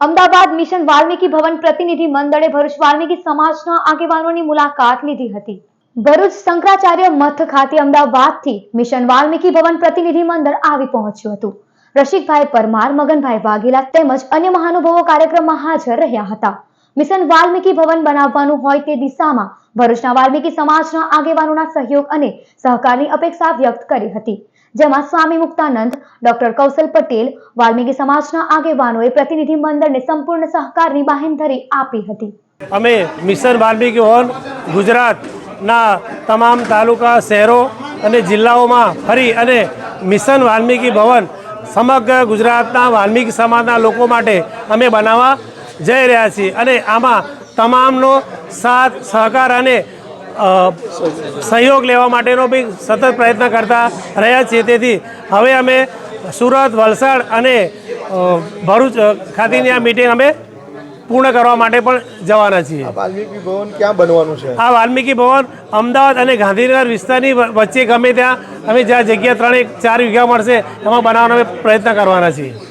Ahmedabad mission Valmiki ભવન પ્રતિનિધિ મંડળે ભરૂચ વાલ્મીકી સમાજના આગેવાનોની મુલાકાત લીધી હતી. ભરૂચ શંકરાચાર્ય મઠ ખાતે અમદાવાદથી મિશન વાલ્મીકી ભવન પ્રતિનિધિ મંડળ આવી પહોંચ્યું હતું. રસિકભાઈ પરમાર, મગનભાઈ વાઘેલા તેમજ અન્ય મહાનુભાવો કાર્યક્રમમાં હાજર રહ્યા હતા. મિશન વાલ્મીકી ભવન બનાવવાનું હોય તે દિશામાં ભરૂચના વાલ્મીકી સમાજના આગેવાનોના સહયોગ અને સહકારની અપેક્ષા વ્યક્ત કરી હતી. જેમાં સ્વામી મુક્તાનંદ, ડોક્ટર કૌશલ પટેલ, વાલ્મીકી સમાજના આગેવાનોએ પ્રતિનિધિ મંડળને સંપૂર્ણ સહકારની બાહેંધરી આપી હતી. અમે મિશન વાલ્મીકી ભવન ગુજરાતના તમામ તાલુકા, શહેરો અને જિલ્લાઓમાં ફરી અને મિશન વાલ્મીકી ભવન સમગ્ર ગુજરાતના વાલ્મીકી સમાજના લોકો માટે અમે બનાવવા જઈ રહ્યા છીએ. અને આમાં તમામનો સાથ, સહકાર અને સહયોગ લેવા માટેનો બી સતત પ્રયત્ન કરતા રહ્યા છીએ. તેથી હવે અમે સુરત વલસાડ અને ભરૂચ ખાતેની આ મિટિંગ અમે પૂર્ણ કરવા માટે પણ જવાના છીએ. વાલ્મીકી ભવન ક્યાં બનવાનું છે? આ વાલ્મીકી ભવન અમદાવાદ અને ગાંધીનગર વિસ્તારની વચ્ચે ગમે ત્યાં અમે જ્યાં જગ્યા ત્રણેક ચાર વીઘા મળશે એમાં બનાવવાનો અમે પ્રયત્ન કરવાના છીએ.